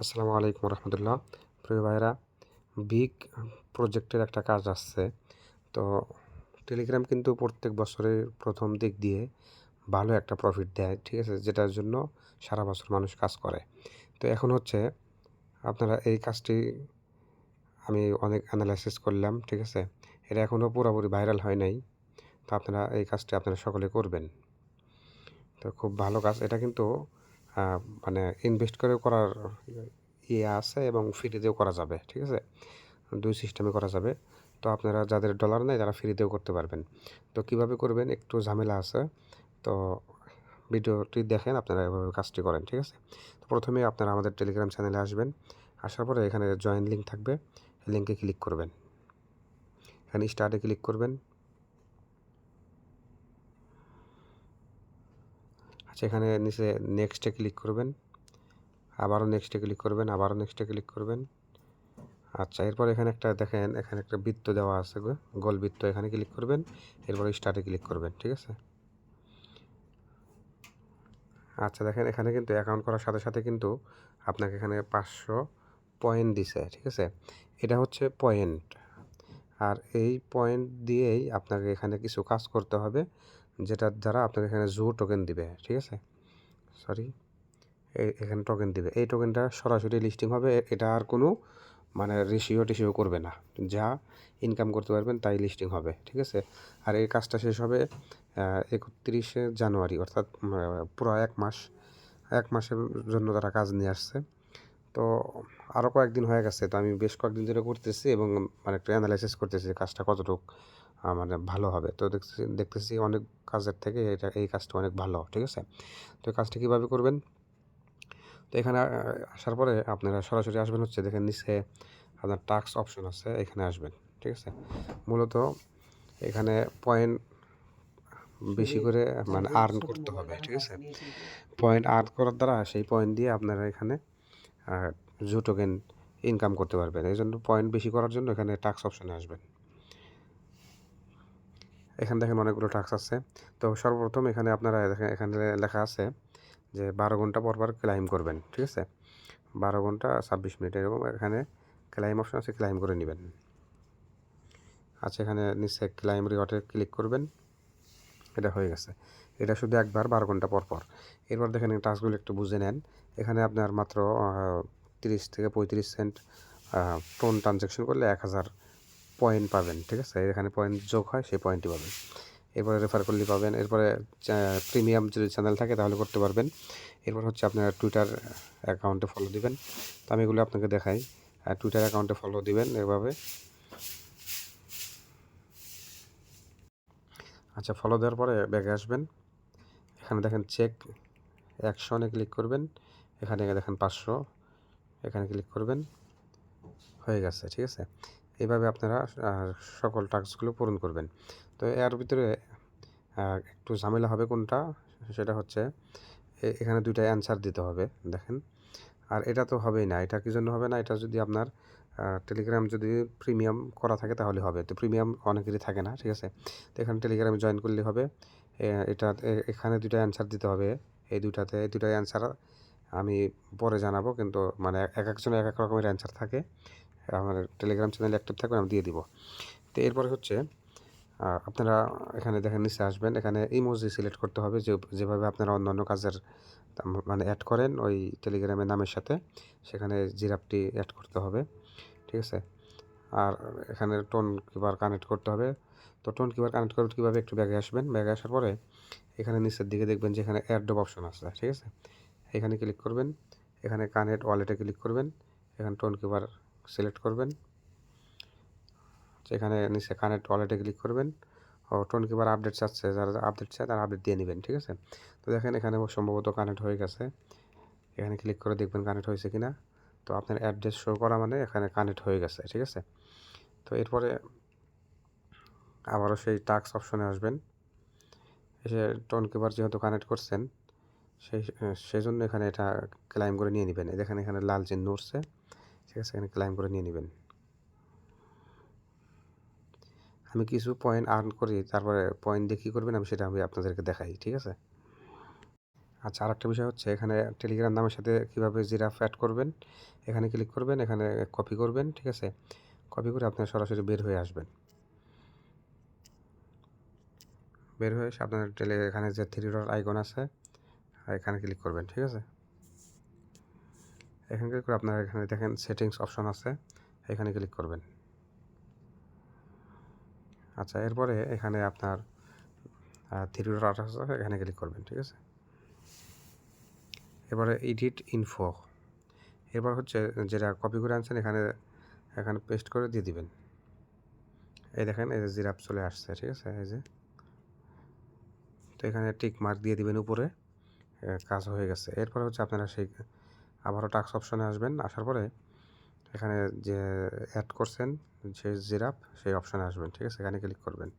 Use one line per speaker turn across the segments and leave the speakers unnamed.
আসসালামু আলাইকুম রহমতুল্লাহ। প্রিয় ভাইরা বিগ প্রজেক্টের একটা কাজ আসছে। তো টেলিগ্রাম কিন্তু প্রত্যেক বছরের প্রথম দিক দিয়ে ভালো একটা প্রফিট দেয়, ঠিক আছে? যেটার জন্য সারা বছর মানুষ কাজ করে। তো এখন হচ্ছে আপনারা এই কাজটি আমি অনেক অ্যানালাইসিস করলাম, ঠিক আছে? এটা এখনও পুরোপুরি ভাইরাল হয় নাই। তো আপনারা এই কাজটি আপনারা সকলে করবেন। তো খুব ভালো কাজ। এটা কিন্তু মানে ইনভেস্ট করে করার ইয়ে আছে এবং ফ্রিতেও করা যাবে, ঠিক আছে? দুই সিস্টেমে করা যাবে। তো আপনারা যাদের ডলার নেই, তারা ফ্রিতেও করতে পারবেন। তো কীভাবে করবেন? একটু ঝামেলা আছে। তো ভিডিওটি দেখেন, আপনারা এভাবে কাজটি করেন, ঠিক আছে? তো প্রথমে আপনারা আমাদের টেলিগ্রাম চ্যানেলে আসবেন। আসার পরে এখানে জয়েন লিঙ্ক থাকবে। লিঙ্কে ক্লিক করবেন। এখানে স্টার্টে ক্লিক করবেন। আচ্ছা এখানে নিচে নেক্সটে ক্লিক করবেন। আবারও নেক্সটে ক্লিক করবেন, আবারও নেক্সটে ক্লিক করবেন। আচ্ছা এরপর এখানে একটা দেখেন, এখানে একটা বৃত্ত দেওয়া আছে গোল বৃত্ত এখানে ক্লিক করবেন, এরপর স্টার্টে ক্লিক করবেন, ঠিক আছে? আচ্ছা দেখেন, এখানে কিন্তু অ্যাকাউন্ট করার সাথে সাথে কিন্তু আপনাকে এখানে পাঁচশো পয়েন্ট দিছে, ঠিক আছে? এটা হচ্ছে পয়েন্ট আর এই পয়েন্ট দিয়েই আপনাকে এখানে কিছু কাজ করতে হবে। যেটার দ্বারা আপনাকে এখানে জু টোকেন দিবে, ঠিক আছে? সরি এখানে টোকেন দিবে। এই টোকেনটা সরাসরি লিস্টিং হবে এটা আর কোনো মানে রেশিও টেশিও করবে না। যা ইনকাম করতে পারবেন তাই লিস্টিং হবে, ঠিক আছে? আর এই কাজটা শেষ হবে একত্রিশে জানুয়ারি, অর্থাৎ পুরো এক মাস, এক মাসের জন্য তারা কাজ নিয়ে আসছে। তো আরও কয়েকদিন হয়ে গেছে, তো আমি বেশ কয়েকদিন ধরে করতেছি এবং মানে একটু অ্যানালাইসিস করতেছি কাজটা কতটুকু। মানে ভালো হবে। তো দেখতেছি দেখতেছি অনেক কাজের থেকে এটা, এই কাজটা অনেক ভালো, ঠিক আছে? তো এই কাজটা কীভাবে করবেন? তো এখানে আসার পরে আপনারা সরাসরি আসবেন হচ্ছে দেখেন নিচে আপনার টাক্স অপশন আছে, এখানে আসবেন, ঠিক আছে? মূলত এখানে পয়েন্ট বেশি করে মানে আর্ন করতে হবে, ঠিক আছে? পয়েন্ট আর্ন করার দ্বারা সেই পয়েন্ট দিয়ে আপনারা এখানে জু টোকেন ইনকাম করতে পারবেন। এই জন্য পয়েন্ট বেশি করার জন্য এখানে টাক্স অপশনে আসবেন। এখানে দেখেন অনেকগুলো টাক্স আছে। তো সর্বপ্রথম এখানে আপনারা দেখেন, এখানে লেখা আছে যে বারো ঘণ্টা পর পর ক্লাইম করবেন, ঠিক আছে? বারো ঘণ্টা ছাব্বিশ মিনিট, এরকম এখানে ক্লাইম অপশন আছে ক্লাইম করে নেবেন। আচ্ছা এখানে নিচে ক্লাইম রিওয়ার্ডে ক্লিক করবেন। এটা হয়ে গেছে। এটা শুধু একবার বারো ঘণ্টা পর পর। এরপর দেখেন টাস্কগুলো একটু বুঝে নেন। এখানে আপনার মাত্র তিরিশ থেকে পঁয়ত্রিশ সেন্ট টোন ট্রানজ্যাকশন করলে এক হাজার পয়েন্ট পাবেন, ঠিক আছে? এখানে পয়েন্ট যোগ হয়, সেই পয়েন্টই পাবেন। এরপরে রেফার করলে পাবেন, এরপরে প্রিমিয়াম যদি চ্যানেল থাকে, তাহলে করতে পারবেন। এরপর হচ্ছে আপনার টুইটার অ্যাকাউন্টে ফলো দিবেন। তো আমি এগুলো আপনাকে দেখাই। আর টুইটার অ্যাকাউন্টে ফলো দিবেন এভাবে। আচ্ছা ফলো দেওয়ার পরে ব্যাগে আসবেন। এখানে দেখেন চেক অ্যাকশনে ক্লিক করবেন। এখানে দেখেন পাঁচশো। এখানে ক্লিক করবেন। হয়ে গেছে, ঠিক আছে? এইভাবে আপনারা সকল টাস্কগুলো পূরণ করবেন। তো এর ভিতরে একটু ঝামেলা হবে কোনটা? সেটা হচ্ছে এখানে দুইটা অ্যান্সার দিতে হবে, দেখেন। আর এটা তো হবেই না, এটা কি জন্য হবে না? এটা যদি আপনার টেলিগ্রাম যদি প্রিমিয়াম করা থাকে তাহলে হবে। তো প্রিমিয়াম অনেকেরই থাকে না, ঠিক আছে? তো এখানে টেলিগ্রামে জয়েন করলে হবে। এটা এখানে দুইটা অ্যান্সার দিতে হবে। এই দুটাতে এই দুটা অ্যান্সার আমি পরে জানাব, কিন্তু মানে এক একজনের এক এক রকমের অ্যান্সার থাকে। আমার টেলিগ্রাম চ্যানেল অ্যাক্টিভ থাকবে আমি দিয়ে দিব। তো এরপরে হচ্ছে আপনারা এখানে দেখেন, নিচে আসবেন, এখানে ইমোজি সিলেক্ট করতে হবে, যে, যেভাবে আপনারা অন্যান্য কাজের মানে অ্যাড করেন, ওই টেলিগ্রামের নামের সাথে, সেখানে জিরাপটি অ্যাড করতে হবে, ঠিক আছে? আর এখানে টোন কিবার কানেক্ট করতে হবে, তো টোন কিবার কানেক্ট করতে কীভাবে একটু ব্যাগে আসবেন? ব্যাগে আসার পরে এখানে নিচের দিকে দেখবেন যে, এখানে অ্যাডব অপশন আছে, ঠিক আছে? এখানে ক্লিক করবেন, এখানে কানেক্ট ওয়ালেটে ক্লিক করবেন, এখানে টোন কিবার সিলেক্ট করবেন। এখানে নিচে কানেক্ট ওয়ালেটে ক্লিক করবেন। ও টোন কিবার আপডেট চাচ্ছে, যারা আপডেট চায় তারা আপডেট দিয়ে নেবেন, ঠিক আছে? তো দেখেন এখানে সম্ভবত কানেক্ট হয়ে গেছে। এখানে ক্লিক করে দেখবেন কানেক্ট হয়েছে কি না তো আপনার অ্যাড্রেস শো করা মানে এখানে কানেক্ট হয়ে গেছে, ঠিক আছে? তো এরপরে আবারও সেই টাক্স অপশনে আসবেন। এসে টোন কিবার যেহেতু কানেক্ট করছেন, সেই সেই জন্য এখানে এটা ক্লাইম করে নিয়ে নেবেন। দেখেন এখানে লাল চিহ্ন উঠছে। ঠিক আছে, এখানে ক্লাইম করে নিয়ে নেবেন। আমি কিছু পয়েন্ট আর্ন করি, তারপরে পয়েন্ট দিয়ে কী করবেন আমি সেটা আমি আপনাদেরকে দেখাই, ঠিক আছে? আচ্ছা আরেকটা বিষয় হচ্ছে, এখানে টেলিগ্রাম নামের সাথে কীভাবে জিরাফ অ্যাড করবেন? এখানে ক্লিক করবেন, এখানে কপি করবেন, ঠিক আছে? কপি করে আপনার সরাসরি বের হয়ে আসবেন। বের হয়ে আপনার টেলে এখানে যে থ্রি ডট আইকন আছে, এখানে ক্লিক করবেন, ঠিক আছে? এখানে ক্লিক করে আপনার এখানে দেখেন সেটিংস অপশন আছে, এখানে ক্লিক করবেন। আচ্ছা এরপরে এখানে আপনার থ্রি ডট আছে, এখানে ক্লিক করবেন, ঠিক আছে? এবারে এডিট ইনফো এরপর হচ্ছে যেটা কপি করে আনছেন, এখানে এখানে পেস্ট করে দিয়ে দিবেন। এই দেখেন, এই যে জিরাপ চলে আসছে, ঠিক আছে? এই যে। তো এখানে টিক মার্ক দিয়ে দিবেন উপরে কাজ হয়ে গেছে। এরপর হচ্ছে আপনারা সেই আবারও টাক্স অপশনে আসবেন, আসার পরে এখানে যে অ্যাড করছেন, যে জিরাপ সেই অপশনে আসবেন, ঠিক আছে? এখানে ক্লিক করবেন।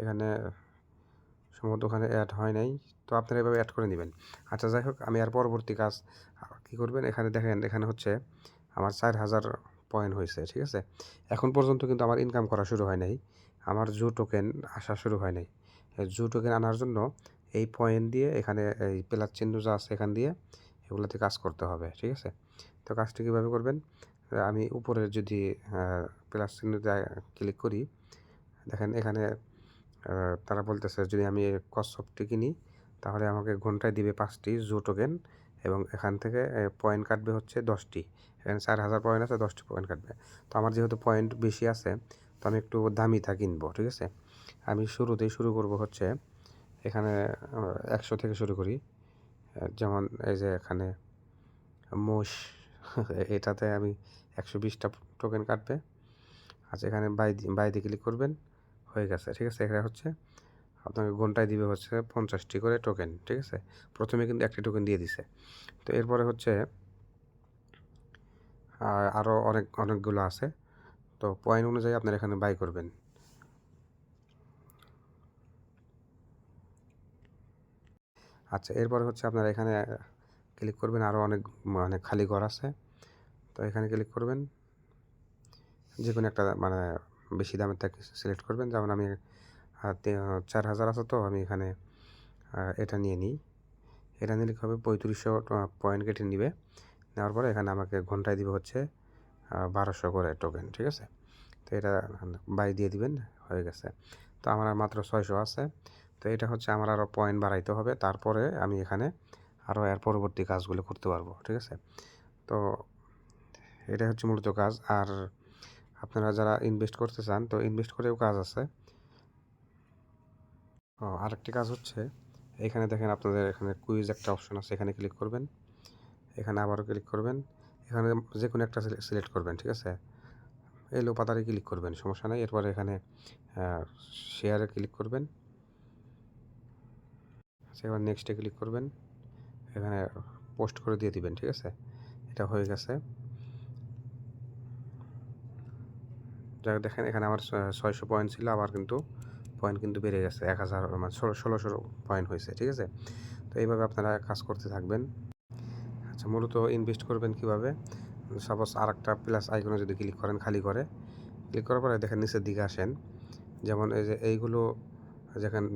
এখানে সম্ভবত ওখানে অ্যাড হয় নাই, তো আপনারা এভাবে অ্যাড করে নেবেন। আচ্ছা যাই হোক, আমি আর পরবর্তী কাজ কী করবেন? এখানে দেখেন, এখানে হচ্ছে আমার চার হাজার পয়েন্ট হয়েছে, ঠিক আছে? এখন পর্যন্ত কিন্তু আমার ইনকাম করা শুরু হয় নাই, আমার জু টোকেন আসা শুরু হয় নাই। জু টোকেন আনার জন্য এই পয়েন্ট দিয়ে এখানে এই প্লাস চিহ্ন যা আছে এখান দিয়ে এগুলোতে কাজ করতে হবে, ঠিক আছে? তো কাজটি কীভাবে করবেন? আমি উপরে যদি প্লাস চিহ্নতে ক্লিক করি, দেখেন এখানে তারা বলতেছে যদি আমি কচ্ছপটি কিনি, তাহলে আমাকে ঘন্টায় দিবে পাঁচটি জু টোকেন এবং এখান থেকে পয়েন্ট কাটবে হচ্ছে দশটি। এখানে চার হাজার পয়েন্ট আছে, দশটি পয়েন্ট কাটবে। তো আমার যেহেতু পয়েন্ট বেশি আছে, তো আমি একটু দামিটা কিনবো, ঠিক আছে? আমি শুরুতেই শুরু করব হচ্ছে, এখানে একশো থেকে শুরু করি। যেমন এই যে এখানে মোষ, এটাতে আমি একশো বিশটা টোকেন কাটবে। আচ্ছা এখানে বাই বাইতে ক্লিক করবেন, হয়ে গেছে, ঠিক আছে? এখানে হচ্ছে আপনাকে ঘন্টায় দিবে হচ্ছে পঞ্চাশটি করে টোকেন ঠিক আছে? প্রথমে কিন্তু একটি টোকেন দিয়ে দিছে। তো এরপরে হচ্ছে আরও অনেক, অনেকগুলো আছে। তো পয়েন্ট অনুযায়ী আপনার এখানে বাই করবেন। আচ্ছা এরপরে হচ্ছে আপনারা এখানে ক্লিক করবেন আরও অনেক মানে খালি ঘর আছে। তো এখানে ক্লিক করবেন। যে কোনো একটা মানে বেশি দামের থেকে সিলেক্ট করবেন। যেমন আমি চার হাজার আছে তো, আমি এখানে এটা নিয়ে নিই। এটা নিলে হবে? পঁয়ত্রিশশো পয়েন্ট কেটে নিবে। নেওয়ার পরে এখানে আমাকে ঘন্টায় দিবে হচ্ছে বারোশো করে টোকেন ঠিক আছে? তো এটা বাই দিয়ে দিবেন, হয়ে গেছে। তো আমার মাত্র ছয়শো আছে। তো এটা হচ্ছে আমার আরও পয়েন্ট বাড়াইতে হবে। তারপরে আমি এখানে আরও এর পরবর্তী কাজগুলো করতে পারব, ঠিক আছে? তো এটা হচ্ছে মূলত কাজ। আর আপনারা যারা ইনভেস্ট করতে চান, তো ইনভেস্ট করেও কাজ আছে। ও, আরেকটি কাজ হচ্ছে, এখানে দেখেন আপনাদের এখানে কুইজ একটা অপশন আছে, এখানে ক্লিক করবেন। এখানে আবারও ক্লিক করবেন। এখানে যে কোনো একটা সিলেক্ট করবেন, ঠিক আছে? এই লো পাতারে ক্লিক করবেন, সমস্যা নেই। এরপরে এখানে শেয়ারে ক্লিক করবেন। এবার নেক্সটে ক্লিক করবেন। এখানে পোস্ট করে দিয়ে দিবেন, ঠিক আছে? এটা হয়ে গেছে। যাই দেখেন এখানে আমার ছয়শো পয়েন্ট ছিল, আবার কিন্তু পয়েন্ট কিন্তু বেড়ে গেছে, এক হাজার মানে ষোলো ষোলোশো পয়েন্ট হয়েছে, ঠিক আছে? তো এইভাবে আপনারা কাজ করতে থাকবেন। আচ্ছা মূলত ইনভেস্ট করবেন কীভাবে? সাপোজ আর একটা প্লাস আইকনে যদি ক্লিক করেন, খালি করে ক্লিক করার পরে দেখেন নিচের দিকে আসেন। যেমন এই যে এইগুলো, যেখানে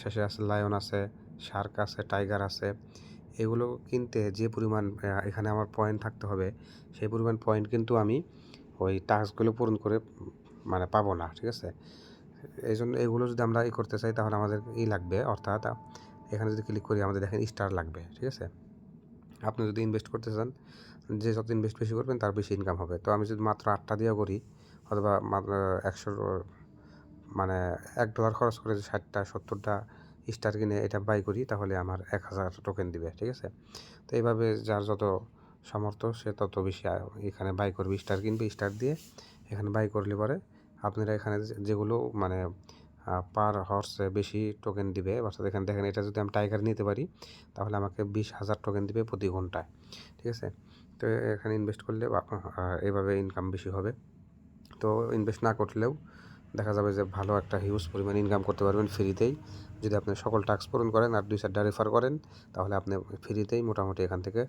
শেষে আছে লায়ন আছে শার্ক আছে, টাইগার আছে, এগুলো কিনতে যে পরিমাণ এখানে আমার পয়েন্ট থাকতে হবে, সেই পরিমাণ পয়েন্ট কিন্তু আমি ওই টাস্কগুলো পূরণ করে মানে পাবো না, ঠিক আছে? এই জন্য এগুলো যদি আমরা ই করতে চাই, তাহলে আমাদের ই লাগবে, অর্থাৎ এখানে যদি ক্লিক করি, আমাদের দেখেন স্টার লাগবে, ঠিক আছে? আপনি যদি ইনভেস্ট করতে চান, যে যত ইনভেস্ট বেশি করবেন, তার বেশি ইনকাম হবে। তো আমি যদি মাত্র আটটা দিয়েও করি, অথবা একশো মানে এক ডলার খরচ করে ষাটটা, সত্তরটা স্টার কিনে এটা বাই করি, তাহলে আমার এক হাজার টোকেন দিবে, ঠিক আছে? তো এইভাবে যার যত সামর্থ্য, সে তত বেশি এখানে বাই করবে, স্টার কিনবে, স্টার দিয়ে এখানে বাই করলে পরে আপনারা এখানে যেগুলো মানে পার হর্সে বেশি টোকেন দিবে, অর্থাৎ এখানে দেখেন, এটা যদি আমি টাইগার নিতে পারি, তাহলে আমাকে বিশ হাজার টোকেন দিবে প্রতি ঘন্টায়, ঠিক আছে? তো এখানে ইনভেস্ট করলে এইভাবে ইনকাম বেশি হবে। তো ইনভেস্ট না করলেও দেখা যাবে যে ভালো একটা হিউজ পরিমাণ ইনকাম করতে পারবেন ফ্রিতেই যদি আপনি সকল টাস্ক পূরণ করেন আর দুই চারটা রেফার করেন, তাহলে আপনি ফ্রিতেই মোটামুটি এখান থেকে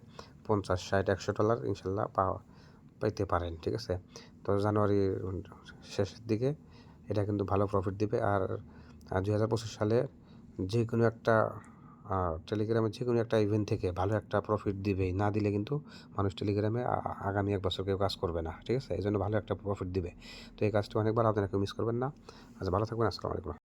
পঞ্চাশ, ষাট, একশো ডলার ইনশাল্লাহ পাওয়া, পেতে পারেন, ঠিক আছে? তো জানুয়ারির শেষের দিকে এটা কিন্তু ভালো প্রফিট দিবে। আর দুই হাজার পঁচিশ সালে যে কোনো একটা টেলিগ্রামে যে কোনো একটা ইভেন্ট থেকে ভালো একটা প্রফিট দিবেই। না দিলে কিন্তু মানুষ টেলিগ্রামে আগামী এক বছর কেউ কাজ করবে না, ঠিক আছে? এই জন্য ভালো একটা প্রফিট দিবে। তো এই কাজটি অনেকবার আপনারা কেউ মিস করবেন না। আচ্ছা ভালো থাকবেন, আসসালামু আলাইকুম।